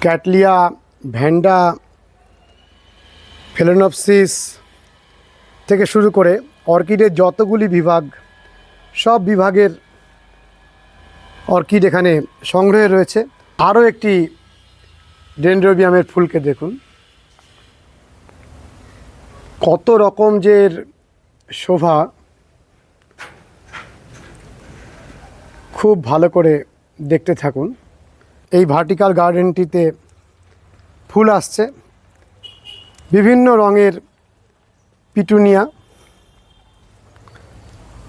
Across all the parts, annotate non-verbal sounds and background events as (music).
Cattleya, vanda, phalaenopsis থেকে শুরু করে অর্কিডের যতগুলি বিভাগ, সব বিভাগের অর্কিড এখানে সংগ্রহে রয়েছে। আরও একটি ডেন্ড্রোবিয়ামের ফুলকে দেখুন। কত রকম যে শোভা। খুব ভালো করে দেখতে থাকুন। এই ভার্টিক্যাল গার্ডেনটিতে ফুল আসছে। বিভিন্ন রঙের পিটুনিয়া।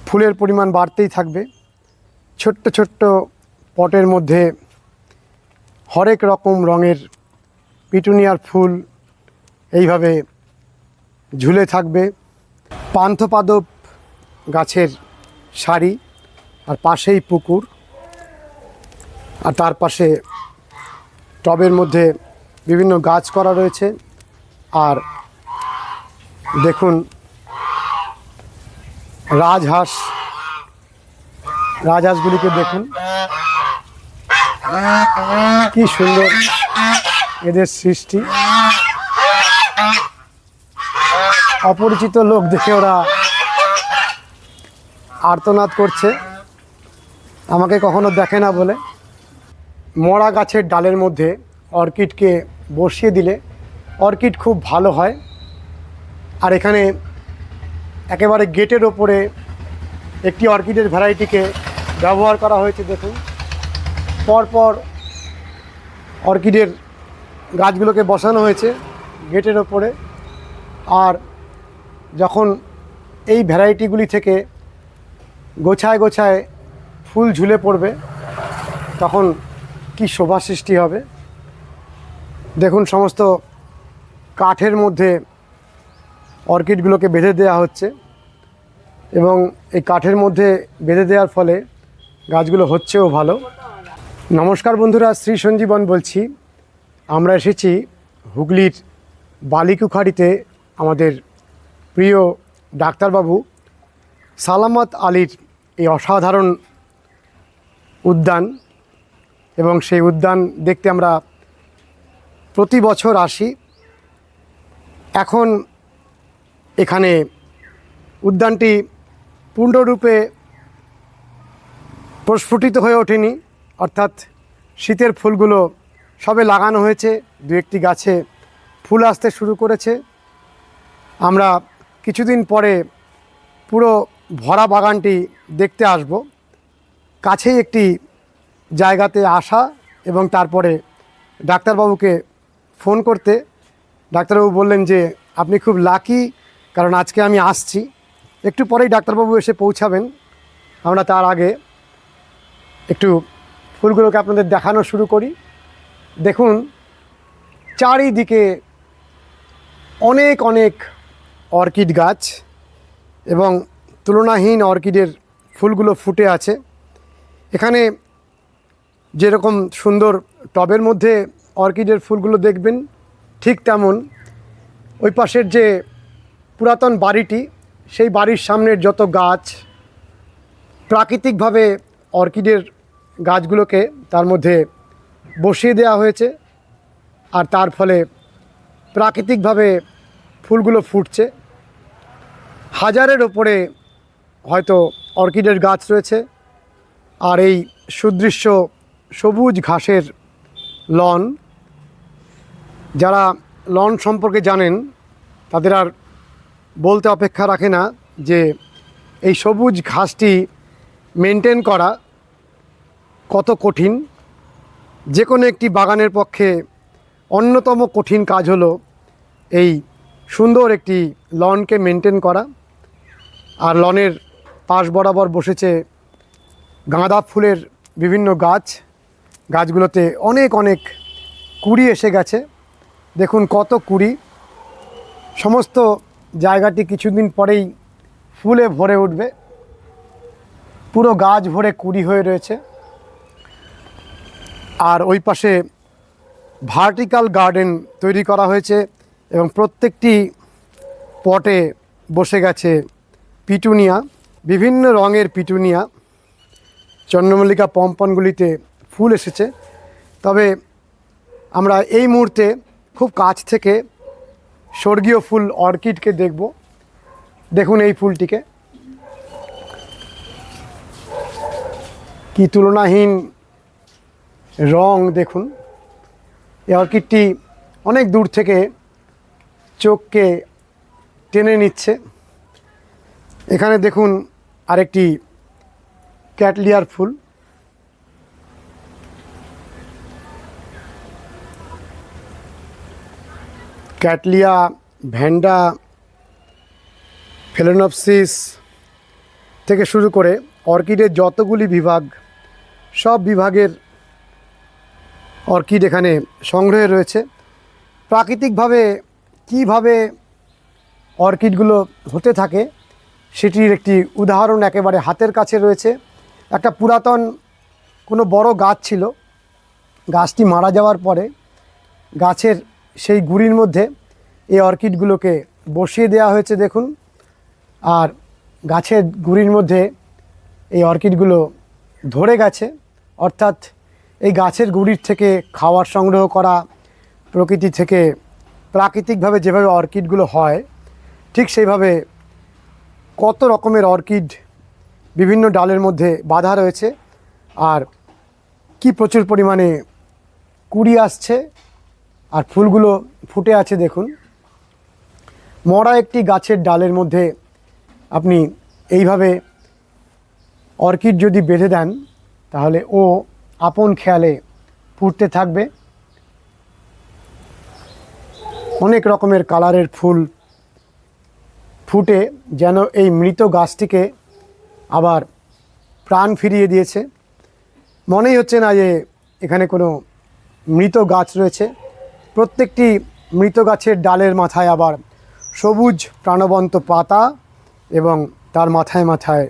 ফুলের পরিমাণ বাড়তেই থাকবে। ছোট্ট ছোট্ট পটের মধ্যে হরেক রকম রঙের পিটুনিয়ার ফুল এইভাবে ঝুলে থাকবে। পান্থপাদব গাছের সারি আর পাশেই পুকুর। আর তার পাশে টবের মধ্যে বিভিন্ন গাছ করা রয়েছে। আর দেখুন, রাজহাঁস, রাজহাঁসগুলিকে দেখুন। কি সুন্দর এদের সৃষ্টি। অপরিচিত লোক দেখে ওরা আর্তনাদ করছে। আমাকে কখনো দেখে না বলে। মরা গাছের ডালের মধ্যে অর্কিডকে বসিয়ে দিলে অর্কিড খুব ভালো হয়। আর এখানে একেবারে গেটের ওপরে একটি অর্কিডের ভ্যারাইটিকে ব্যবহার করা হয়েছে, দেখুন। পরপর অর্কিডের গাছগুলোকে বসানো হয়েছে গেটের ওপরে। আর যখন এই ভ্যারাইটিগুলি থেকে গোছায় গোছায় ফুল ঝুলে পড়বে, তখন কি শোভা সৃষ্টি হবে? দেখুন, সমস্ত কাঠের মধ্যে অর্কিডগুলোকে বেঁধে দেওয়া হচ্ছে এবং এই কাঠের মধ্যে বেঁধে দেওয়ার ফলে গাছগুলো হচ্ছেও ভালো। নমস্কার বন্ধুরা, শ্রী সঞ্জীবন বলছি। আমরা এসেছি হুগলির বালিকুখাড়িতে আমাদের প্রিয় ডাক্তারবাবু সালামত আলীর এই অসাধারণ উদ্যান। এবং সেই উদ্যান দেখতে আমরা প্রতি বছর আসি। এখন এখানে উদ্যানটি পূর্ণরূপে প্রস্ফুটিত হয়ে ওঠেনি, অর্থাৎ শীতের ফুলগুলো সবে লাগানো হয়েছে, দু একটি গাছে ফুল আসতে শুরু করেছে। আমরা কিছুদিন পরে পুরো ভরা বাগানটি দেখতে আসব। কাছেই একটি জায়গাতে আসা এবং তারপরে ডাক্তারবাবুকে ফোন করতে। ডাক্তারবাবু বললেন যে, আপনি খুব লাকি কারণ আজকে আমি আসছি। একটু পরেই ডাক্তারবাবু এসে পৌঁছাবেন। আমরা তার আগে একটু ফুলগুলোকে আপনাদের দেখানো শুরু করি। দেখুন, চারিদিকে অনেক অনেক অর্কিড গাছ এবং তুলনাহীন অর্কিডের ফুলগুলো ফুটে আছে। এখানে যেরকম সুন্দর টবের মধ্যে অর্কিডের ফুলগুলো দেখবেন, ঠিক তেমন। ওই পাশের যে পুরাতন বাড়িটি, সেই বাড়ির সামনের যত গাছ, প্রাকৃতিকভাবে অর্কিডের গাছগুলোকে তার মধ্যে বসিয়ে দেওয়া হয়েছে আর তার ফলে প্রাকৃতিকভাবে ফুলগুলো ফুটছে। হাজারের ওপরে হয়তো অর্কিডের গাছ রয়েছে। আর এই সুদৃশ্য সবুজ ঘাসের লন, যারা লন সম্পর্কে জানেন, তাদের আর বলতে অপেক্ষা রাখে না যে এই সবুজ ঘাসটি মেনটেন করা কত কঠিন। যে কোনো একটি বাগানের পক্ষে অন্যতম কঠিন কাজ হলো এই সুন্দর একটি লনকে মেনটেন করা। আর লনের পাশ বরাবর বসেছে গাঁদা ফুলের বিভিন্ন গাছ। গাছগুলোতে অনেক অনেক কুড়ি এসে গেছে। দেখুন কত কুড়ি। সমস্ত জায়গাটি কিছুদিন পরেই ফুলে ভরে উঠবে। পুরো গাছ ভরে কুড়ি হয়ে রয়েছে। আর ওই পাশে ভার্টিক্যাল গার্ডেন তৈরি করা হয়েছে এবং প্রত্যেকটি পটে বসে গেছে পিটুনিয়া, বিভিন্ন রঙের পিটুনিয়া। চন্দ্রমল্লিকা পম্পনগুলিতে ফুল এসেছে। তবে আমরা এই মুহূর্তে খুব কাছ থেকে স্বর্গীয় ফুল অর্কিডকে দেখব। দেখুন এই ফুলটিকে। কি তুলনাহীন রং দেখুন। এই অর্কিডটি অনেক দূর থেকে চোখকে টেনে নিচ্ছে। এখানে দেখুন আরেকটি ক্যাটলিয়ার ফুল। ক্যাটলিয়া, ভ্যান্ডা, ফেলোনপসিস থেকে শুরু করে অর্কিডের যতগুলি বিভাগ, সব বিভাগের অর্কিড এখানে সংগ্রহে রয়েছে। প্রাকৃতিকভাবে কীভাবে অর্কিডগুলো হতে থাকে সেটির একটি উদাহরণ একেবারে হাতের কাছে রয়েছে। একটা পুরাতন কোনো বড় গাছ ছিল, গাছটি মারা যাওয়ার পরে গাছের সেই গুড়ির মধ্যে এই অর্কিডগুলোকে বসিয়ে দেওয়া হয়েছে, দেখুন। আর গাছের গুড়ির মধ্যে এই অর্কিডগুলো ধরে গেছে। অর্থাৎ এই গাছের গুড়ির থেকে খাওয়ার সংগ্রহ করা, প্রকৃতি থেকে প্রাকৃতিকভাবে যেভাবে অর্কিডগুলো হয়, ঠিক সেইভাবে কত রকমের অর্কিড বিভিন্ন ডালের মধ্যে বাধা রয়েছে। আর কি প্রচুর পরিমাণে কুড়ি আসছে আর ফুলগুলো ফুটে আছে দেখুন। মরা একটি গাছের ডালের মধ্যে আপনি এইভাবে অর্কিড যদি বেঁধে দেন, তাহলে ও আপন খেয়ালে ফুটতে থাকবে। অনেক রকমের কালারের ফুল ফুটে যেন এই মৃত গাছটিকে আবার প্রাণ ফিরিয়ে দিয়েছে। মনেই হচ্ছে না যে এখানে কোনো মৃত গাছ রয়েছে। প্রত্যেকটি মৃত গাছের ডালের মাথায় আবার সবুজ প্রাণবন্ত পাতা এবং তার মাথায় মাথায়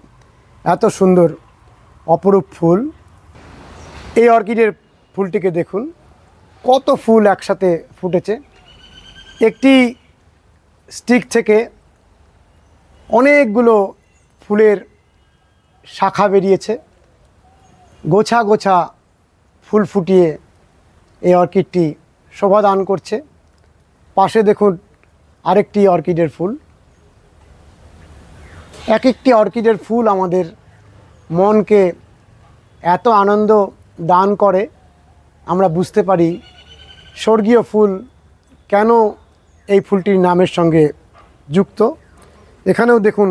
এত সুন্দর অপরূপ ফুল। এই অর্কিডের ফুলটিকে দেখুন, কত ফুল একসাথে ফুটেছে। একটি স্টিক থেকে অনেকগুলো ফুলের শাখা বেরিয়েছে। গোছা গোছা ফুল ফুটিয়ে এই অর্কিডটি শোভা দান করছে। পাশে দেখুন আরেকটি অর্কিডের ফুল। এক একটি অর্কিডের ফুল আমাদের মনকে এত আনন্দ দান করে, আমরা বুঝতে পারি স্বর্গীয় ফুল কেন এই ফুলটির নামের সঙ্গে যুক্ত। এখানেও দেখুন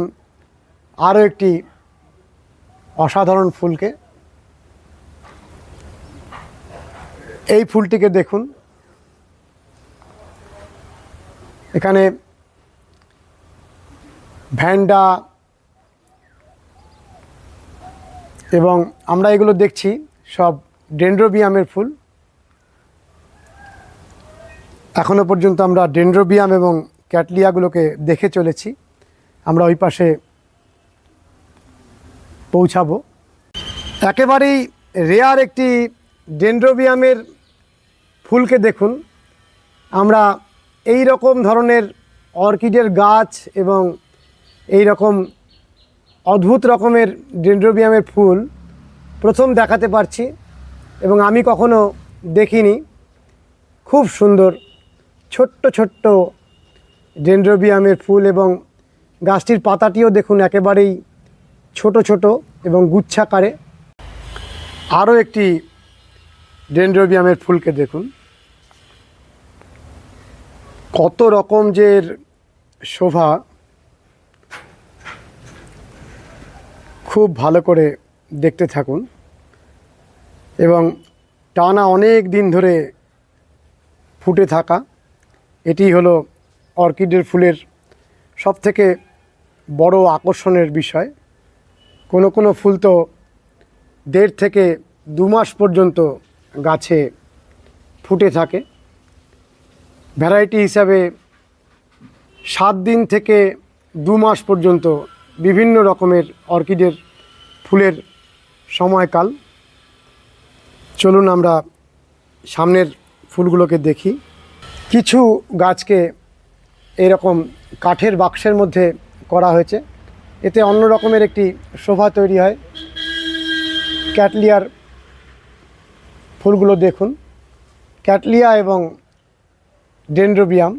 আরও একটি অসাধারণ ফুলকে। এই ফুলটিকে দেখুন। এখানে ভ্যান্ডা এবং আমরা এগুলো দেখছি, সব ডেন্ড্রোবিয়ামের ফুল। এখনও পর্যন্ত আমরা ডেন্ড্রোবিয়াম এবং ক্যাটলিয়াগুলোকে দেখে চলেছি। আমরা ওই পাশে পৌঁছাবো। একেবারেই রেয়ার একটি ডেন্ড্রোবিয়ামের ফুলকে দেখুন। আমরা এই রকম ধরনের অর্কিডের গাছ এবং এই রকম অদ্ভুত রকমের ডেন্ড্রোবিয়ামের ফুল প্রথম দেখাতে পারছি এবং আমি কখনো দেখিনি। খুব সুন্দর, ছোট্ট ছোট্ট ডেন্ড্রোবিয়ামের ফুল এবং গাছটির পাতাটিও দেখুন একেবারেই ছোট ছোট এবং গুচ্ছাকারে। আরও একটি ডেন্ড্রোবিয়ামের ফুলকে দেখুন। কত রকম যে শোভা, খুব ভালো করে দেখতে থাকুন। এবং টানা অনেক দিন ধরে ফুটে থাকা, এটি হলো অর্কিডের ফুলের সবথেকে বড় আকর্ষণের বিষয়। কোনো কোনো ফুল তো দেড় থেকে দু মাস পর্যন্ত গাছে ফুটে থাকে। ভ্যারাইটি হিসাবে সাত দিন থেকে দু মাস পর্যন্ত বিভিন্ন রকমের অর্কিডের ফুলের সময়কাল। চলুন আমরা সামনের ফুলগুলোকে দেখি। কিছু গাছকে এরকম কাঠের বাক্সের মধ্যে করা হয়েছে। এতে অন্য রকমের একটি শোভা তৈরি হয়। ক্যাটলিয়ার ফুলগুলো দেখুন। ক্যাটলিয়া এবং ডেন্ড্রোবিয়াম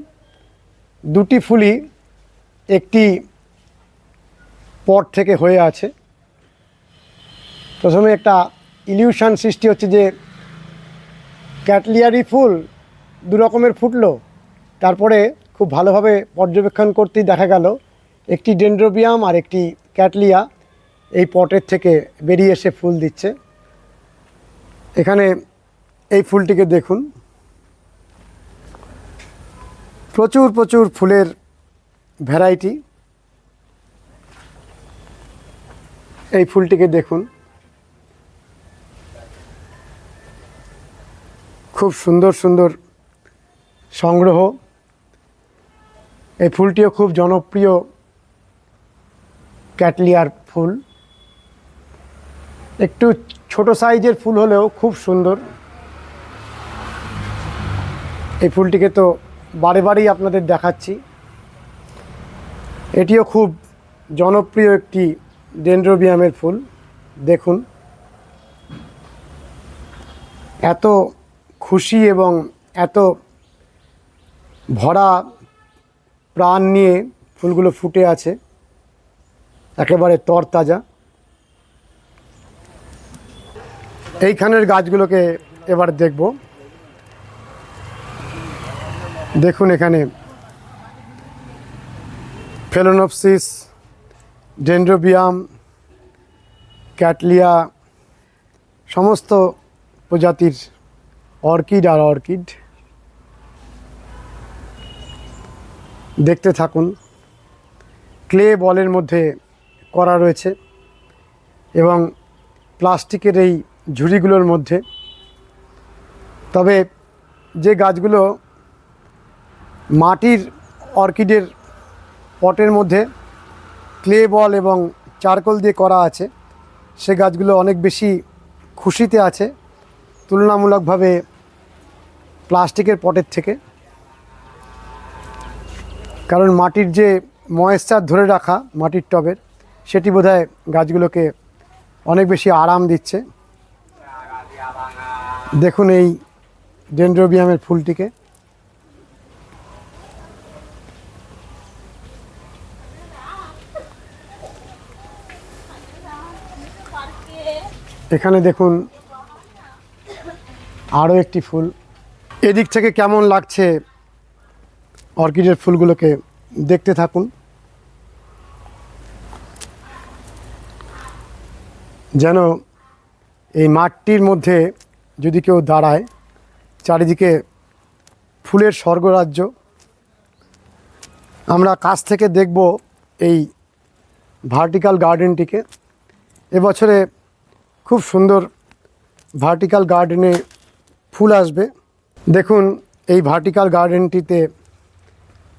দুটি ফুলই একটি পট থেকে হয়ে আছে। প্রথমে একটা ইলিউশন সৃষ্টি হচ্ছে যে ক্যাটলিয়ারি ফুল দু রকমের ফুটলো, তারপরে খুব ভালোভাবে পর্যবেক্ষণ করতেই দেখা গেল, একটি ডেন্ড্রোবিয়াম আর একটি ক্যাটলিয়া এই পটের থেকে বেরিয়ে এসে ফুল দিচ্ছে। এখানে এই ফুলটিকে দেখুন। প্রচুর প্রচুর ফুলের ভ্যারাইটি। এই ফুলটিকে দেখুন। খুব সুন্দর সুন্দর সংগ্রহ। এই ফুলটিও খুব জনপ্রিয় ক্যাটলিয়ার ফুল। একটু ছোট সাইজের ফুল হলেও খুব সুন্দর। এই ফুলটিকে তো বারে বারেই আপনাদের দেখাচ্ছি। এটিও খুব জনপ্রিয় একটি ডেন্ড্রোবিয়ামের ফুল, দেখুন। এত খুশি এবং এত ভরা প্রাণ নিয়ে ফুলগুলো ফুটে আছে, একেবারে তরতাজা। এইখানের গাছগুলোকে এবার দেখব। দেখুন এখানে। ফেলোনপসিস, ডেন্ড্রোবিয়াম, ক্যাটলিয়া, সমস্ত প্রজাতির অর্কিড আর অর্কিড। দেখতে থাকুন। ক্লে বলের মধ্যে করা রয়েছে এবং প্লাস্টিকের এই ঝুড়িগুলোর মধ্যে। তবে যে গাছগুলো মাটির অর্কিডের পটের মধ্যে ক্লে বল এবং চারকোল দিয়ে করা আছে। সে গাছগুলো অনেক বেশি খুশিতে আছে। তুলনামূলকভাবে প্লাস্টিকের পটের থেকে। কারণ মাটির যে ময়েশ্চার ধরে রাখা মাটির টবের, সেটি বোধহয় গাছগুলোকে অনেক বেশি আরাম দিচ্ছে। দেখুন এই ডেন্ড্রোবিয়ামের ফুলটিকে। এখানে দেখুন, আরও একটি ফুল। এদিক থেকে কেমন লাগছে অর্কিডের ফুলগুলোকে দেখতে থাকুন। যেন এই মাঠটির মধ্যে যদি কেউ দাঁড়ায়, চারিদিকে ফুলের স্বর্গরাজ্য। আমরা কাছ থেকে দেখব এই ভার্টিক্যাল গার্ডেনটিকে। এবছরে খুব সুন্দর ভার্টিক্যাল গার্ডেনে ফুল আসবে। দেখুন, এই ভার্টিক্যাল গার্ডেনটিতে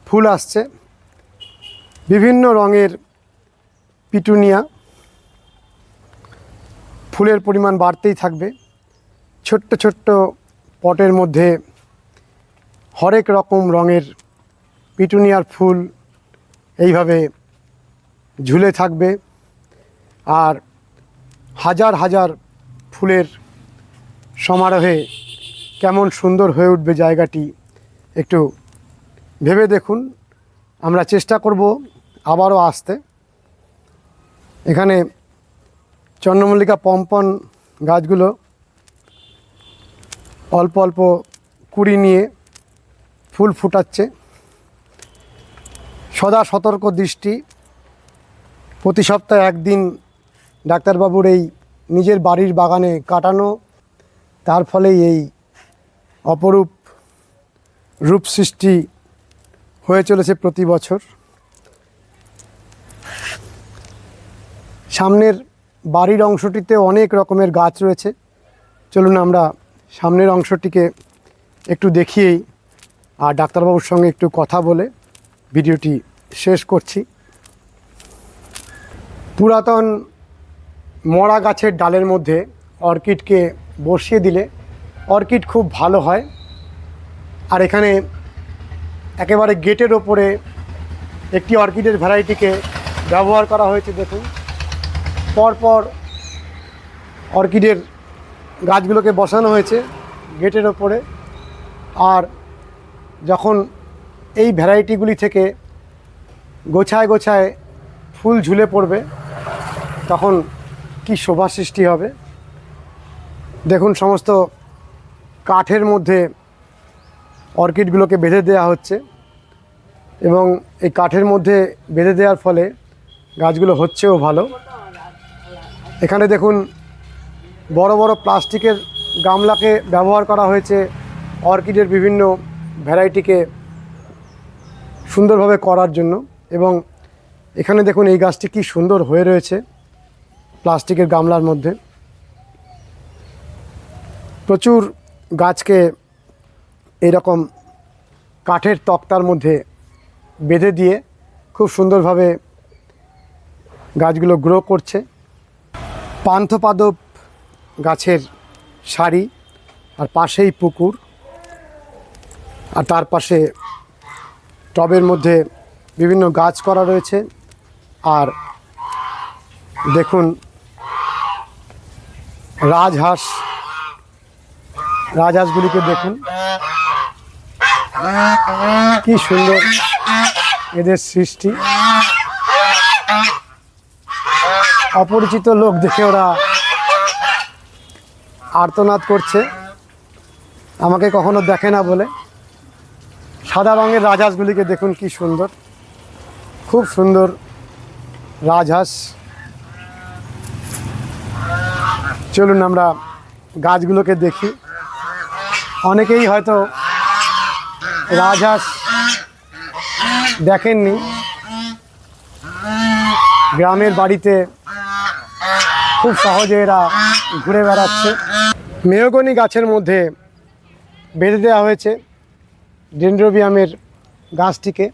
ফুল আসছে। বিভিন্ন রঙের পিটুনিয়া। ফুলের পরিমাণ বাড়তেই থাকবে। ছোট্ট ছোট্ট পটের মধ্যে হরেক রকম রঙের পিটুনিয়ার ফুল এইভাবে ঝুলে থাকবে। আর হাজার হাজার ফুলের সমারোহে কেমন সুন্দর হয়ে উঠবে জায়গাটি একটু ভেবে দেখুন। আমরা চেষ্টা করব আবারও আসতে। এখানে চন্দ্রমল্লিকা পম্পন গাছগুলো অল্প অল্প কুড়ি নিয়ে ফুল ফুটাচ্ছে। সদা সতর্ক দৃষ্টি। প্রতি সপ্তাহে একদিন ডাক্তারবাবুর এই নিজের বাড়ির বাগানে কাটানো, তার ফলেই এই অপরূপ রূপ সৃষ্টি হয়ে চলেছে প্রতি বছর। সামনের বাড়ির অংশটিতে অনেক রকমের গাছ রয়েছে। চলুন আমরা সামনের অংশটিকে একটু দেখিয়েই আর ডাক্তারবাবুর সঙ্গে একটু কথা বলে ভিডিওটি শেষ করছি। পুরাতন মরা গাছের ডালের মধ্যে অর্কিডকে বসিয়ে দিলে অর্কিড খুব ভালো হয়। আর এখানে একেবারে গেটের ওপরে একটি অর্কিডের ভ্যারাইটিকে ব্যবহার করা হয়েছে, দেখুন। পরপর অর্কিডের গাছগুলোকে বসানো হয়েছে গেটের ওপরে। আর যখন এই ভ্যারাইটিগুলি থেকে গোছায় গোছায় ফুল ঝুলে পড়বে, তখন কি শোভা সৃষ্টি হবে? দেখুন, সমস্ত কাঠের মধ্যে অর্কিডগুলোকে বেঁধে দেওয়া হচ্ছে এবং এই কাঠের মধ্যে বেঁধে দেওয়ার ফলে গাছগুলো হচ্ছেও ভালো। এখানে দেখুন, বড় বড় প্লাস্টিকের গামলাকে ব্যবহার করা হয়েছে। অর্কিডের বিভিন্ন ভ্যারাইটিকে সুন্দরভাবে করার জন্য এবং এখানে দেখুন, এই গাছটি কি সুন্দর হয়ে রয়েছে। প্লাস্টিকের গামলার মধ্যে। প্রচুর গাছকে এরকম কাঠের তক্তার মধ্যে বেঁধে দিয়ে খুব সুন্দরভাবে গাছগুলো গ্রো করছে। পান্থপাদব গাছের সারি আর পাশেই পুকুর আর তার পাশে টবের মধ্যে বিভিন্ন গাছ করা রয়েছে। আর দেখুন রাজহাঁস। রাজহাঁসগুলিকে দেখুন। কি সুন্দর এদের সৃষ্টি। অপরিচিত লোক দেখে ওরা আর্তনাদ করছে। আমাকে কখনো দেখে না বলে। সাদা রঙের রাজহাঁসগুলিকে দেখুন, কি সুন্দর। খুব সুন্দর রাজহাঁস। চলুন আমরা গাছগুলোকে দেখি। অনেকেই হয়তো রাজহাঁস দেখেননি। গ্রামের বাড়িতে খুব সহজে এরা ঘুরে বেড়াচ্ছে। মেহগনি গাছের মধ্যে বেঁধে দেওয়া হয়েছে ডেন্ড্রোবিয়ামের গাছটিকে।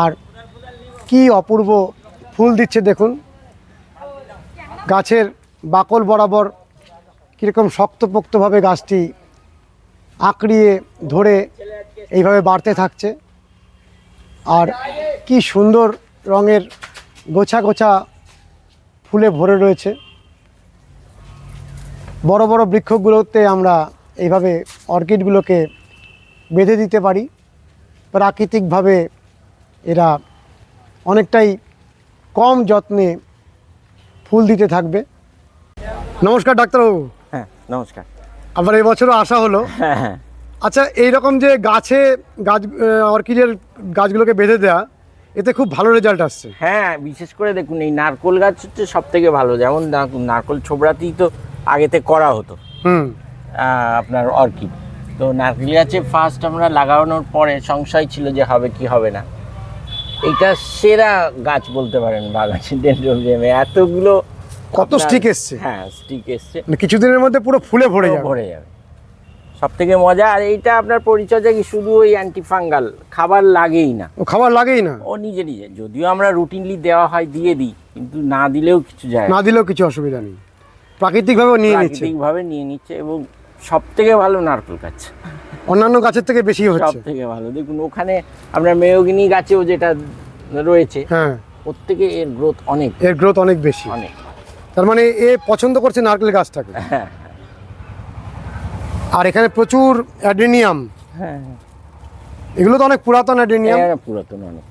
আর কি অপূর্ব ফুল দিচ্ছে দেখুন। গাছের বাকল বরাবর কীরকম শক্তপোক্তভাবে গাছটি আঁকড়িয়ে ধরে এইভাবে বাড়তে থাকছে। আর কি সুন্দর রঙের গোছা গোছা ফুলে ভরে রয়েছে। বড় বড় বৃক্ষগুলোতে আমরা এইভাবে অর্কিডগুলোকে বেঁধে দিতে পারি। প্রাকৃতিকভাবে এরা অনেকটাই কম যত্নে ফুল দিতে থাকবে। নমস্কার ডাক্তারবাবু। হ্যাঁ নমস্কার। আবার এবছরও আসা হলো। হ্যাঁ হ্যাঁ। আচ্ছা এই রকম যে গাছে গাছ অর্কিডের গাছগুলোকে বেঁধে দেওয়া এতে খুব ভালো রেজাল্ট আসছে। হ্যাঁ বিশেষ করে দেখুন এই নারকোল গাছ হচ্ছে সব থেকে ভালো। যেমন নারকোল ছোবড়াতেই তো আগেতে করা হতো। হুম। আপনার অর্কিড। তো নারকেল গাছে ফার্স্ট আমরা লাগানোর পরে সংশয় ছিল যে হবে কি হবে না। এটা সেরা গাছ বলতে পারেন বাগানে ডেন্ড্রোবিয়ামে এতগুলো কত stick এসছে? হ্যাঁ স্টিক এসছে। মানে কিছুদিনের মধ্যে পুরো ফুলে ভরে যাবে। ভরে যাবে। সব থেকে মজা আর এইটা আপনার পরিচর্যা কি শুধু ওই অ্যান্টিফাঙ্গাল খাবার লাগেই না। ও খাবার লাগেই না? ও নিজে নিজে। যদিও আমরা রুটিনলি দেওয়া হয় দিয়ে দিই কিন্তু না দিলেও কিছু যায় না। দিলেও কিছু অসুবিধা নেই। প্রাকৃতিকভাবে নিয়ে নিচ্ছে। প্রাকৃতিকভাবে নিয়ে নিচ্ছে এবং সব থেকে ভালো নারকেল গাছ। অন্যান্য গাছের থেকে বেশি সব থেকে ভালো। দেখুন ওখানে আপনার মেয়গিনি গাছেও যেটা রয়েছে হ্যাঁ। ওর থেকে এর গ্রোথ অনেক। এর গ্রোথ অনেক বেশি। অনেক। তার মানে এ পছন্দ করছে নারকেল গাছটাকে। হ্যাঁ। আর এখানে প্রচুর অ্যাডেনিয়াম। হ্যাঁ এগুলো তো অনেক পুরাতন অ্যাডেনিয়াম। পুরাতন অনেক।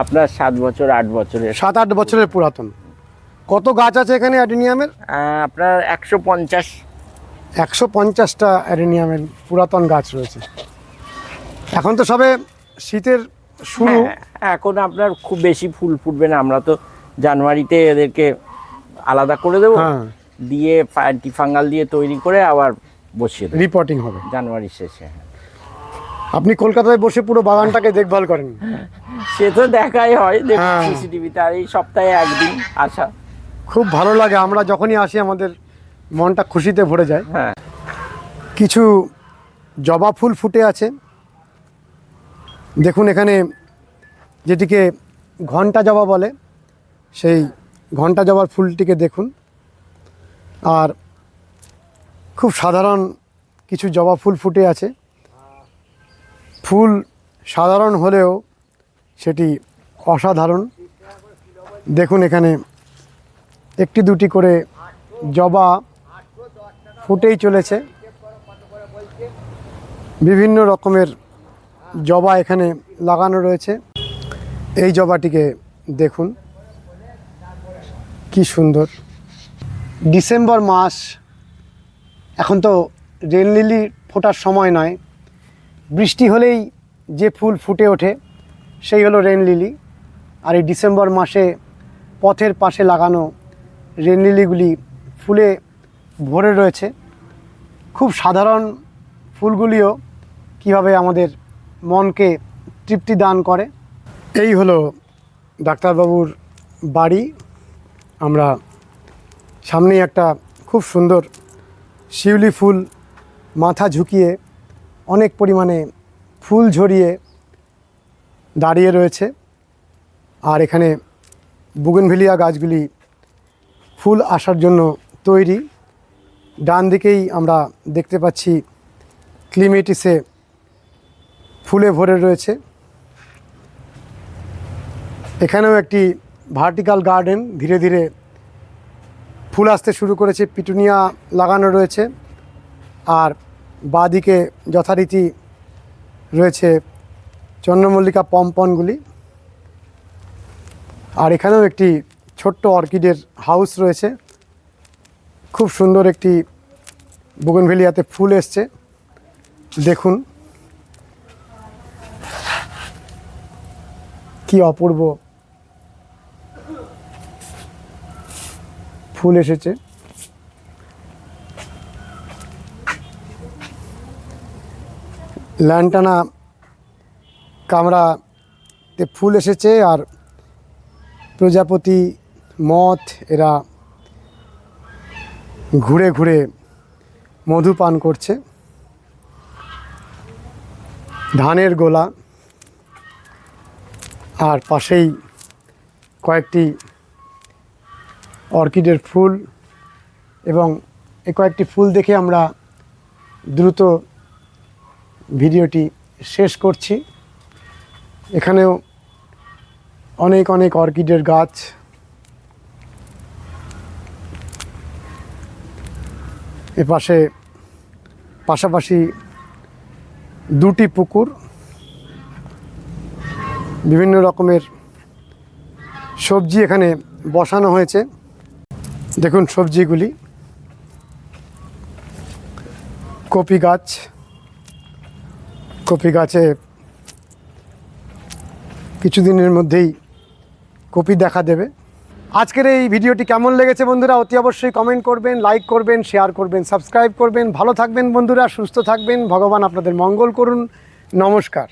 আপনার সাত বছর আট বছরের। সাত আট বছরের পুরাতন। কত গাছ আছে এখানে অ্যাডেনিয়ামের? আপনার একশো পঞ্চাশ। একশো পঞ্চাশটা অ্যাডেনিয়ামের পুরাতন গাছ রয়েছে। এখন তো সবে শীতের শুরু। হ্যাঁ, এখন আপনার খুব বেশি ফুল ফুটবে না। আমরা তো জানুয়ারিতে এদেরকে আলাদা করে দেবো। হ্যাঁ। দিয়ে অ্যান্টিফাঙ্গাল দিয়ে তৈরি করে আবার বসিয়ে দেবো। রিপোর্টিং হবে। জানুয়ারি শেষে। আপনি কলকাতায় বসে পুরো বাগানটাকে দেখভাল করেন। (laughs) সে তো দেখাই হয় দেখুন হ্যাঁ। সিসিটিভিতে আর এই সপ্তাহে একদিন আসা। খুব ভালো লাগে আমরা যখনই আসি আমাদের মনটা খুশিতে ভরে যায়। হ্যাঁ। কিছু জবা ফুল ফুটে আছে। দেখুন এখানে যেটিকে ঘণ্টা জবা বলে সেই ঘণ্টা জবার ফুলটিকে দেখুন। আর খুব সাধারণ কিছু জবা ফুল ফুটে আছে। ফুল সাধারণ হলেও সেটি অসাধারণ। দেখুন এখানে একটি দুটি করে জবা ফুটেই চলেছে। বিভিন্ন রকমের জবা এখানে লাগানো রয়েছে। এই জবাটিকে দেখুন। কি সুন্দর। ডিসেম্বর মাস, এখন তো রেন লিলি ফোটার সময় নয়। বৃষ্টি হলেই যে ফুল ফুটে ওঠে, সেই হলো রেন লিলি। আর এই ডিসেম্বর মাসে পথের পাশে লাগানো রেন লিলিগুলি ফুলে ভরে রয়েছে। খুব সাধারণ ফুলগুলিও কীভাবে আমাদের মনকে তৃপ্তি দান করে। এই হলো ডাক্তারবাবুর বাড়ি। আমরা সামনেই একটা খুব সুন্দর শিউলি ফুল মাথা ঝুঁকিয়ে অনেক পরিমাণে ফুল ঝরিয়ে দাঁড়িয়ে রয়েছে। আর এখানে বুগনভিলিয়া গাছগুলি ফুল আসার জন্য তৈরি। ডান দিকেই আমরা দেখতে পাচ্ছি ক্লিমেটিসে ফুলে ভরে রয়েছে। এখানেও একটি ভার্টিক্যাল গার্ডেন ধীরে ধীরে ফুল আসতে শুরু করেছে, পিটুনিয়া লাগানো রয়েছে আর বাঁদিকে যথারীতি রয়েছে চন্দ্রমল্লিকা পম্পনগুলি। আর এখানেও একটি ছোট্ট অর্কিডের হাউস রয়েছে। খুব সুন্দর একটি বুগনভেলিয়াতে ফুল এসছে। দেখুন। কি অপূর্ব ফুল এসেছে। ল্যান্টানা কামড়াতে ফুল এসেছে আর প্রজাপতি, মথ এরা ঘুরে ঘুরে মধু পান করছে। ধানের গোলা, আর পাশেই কয়েকটি অর্কিডের ফুল এবং এ কয়েকটি ফুল দেখে আমরা দ্রুত ভিডিওটি শেষ করছি। এখানেও অনেক অনেক অর্কিডের গাছ। এপাশে পাশাপাশি দুটি পুকুর, বিভিন্ন রকমের সবজি এখানে বসানো হয়েছে। দেখুন, সবজিগুলি, কপি গাছ, কপি গাছে কিছুদিনের মধ্যেই কপি দেখা দেবে। আজকের এই ভিডিওটি কেমন লেগেছে বন্ধুরা, অতি অবশ্যই কমেন্ট করবেন লাইক করবেন শেয়ার করবেন সাবস্ক্রাইব করবেন। ভালো থাকবেন বন্ধুরা, সুস্থ থাকবেন। ভগবান আপনাদের মঙ্গল করুন। নমস্কার।